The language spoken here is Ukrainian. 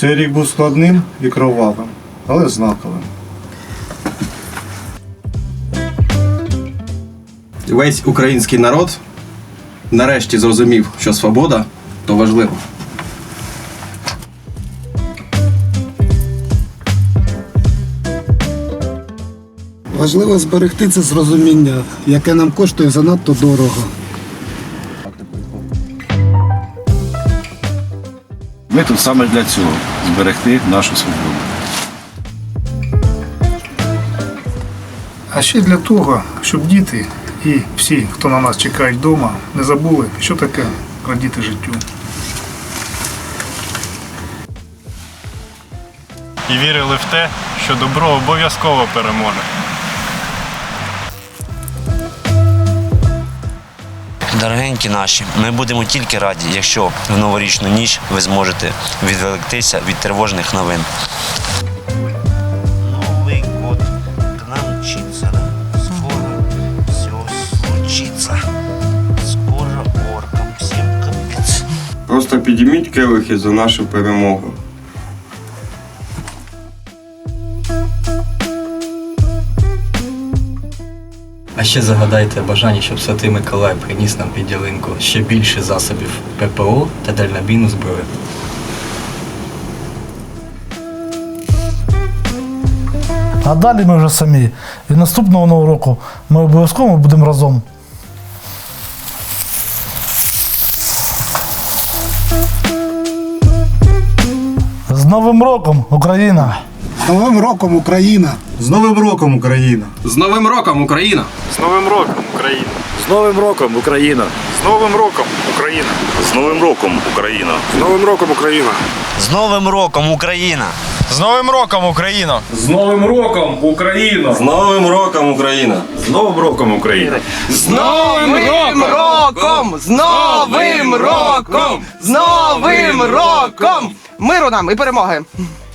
Цей рік був складним і кровавим, але знаковим. Весь український народ нарешті зрозумів, що свобода то важливо. Важливо зберегти це зрозуміння, яке нам коштує занадто дорого. Ми тут саме для цього зберегти нашу свободу. А ще для того, щоб діти і всі, хто на нас чекають вдома, не забули, що таке радіти життю. і вірили в те, що добро обов'язково переможе. Дорогенькі наші, ми будемо тільки раді, якщо в новорічну ніч ви зможете відволіктися від тривожних новин. Новий год к. Скоро все. Скоро оркам всем капец. Просто підійміть келихи за нашу перемогу. А ще загадайте бажання, щоб Святий Миколай приніс нам під ялинку ще більше засобів ППО та дальнобійну зброю. А далі ми вже самі. І наступного нового року ми обов'язково будемо разом. З Новим роком, Україна! З Новим роком Україна! З Новим роком, Україна! З Новим роком, Україна! З Новим роком, Україна! З Новим роком, Україна! З Новим роком, Україна! З Новим роком, Україна! З Новим роком, Україна! З Новим роком, Україна! З Новим роком, Україна! З Новим роком, Україна! З Новим роком, Україна! З Новим роком, Україна! З Новим роком! З Новим роком! З Новим роком! Миру нам і перемоги!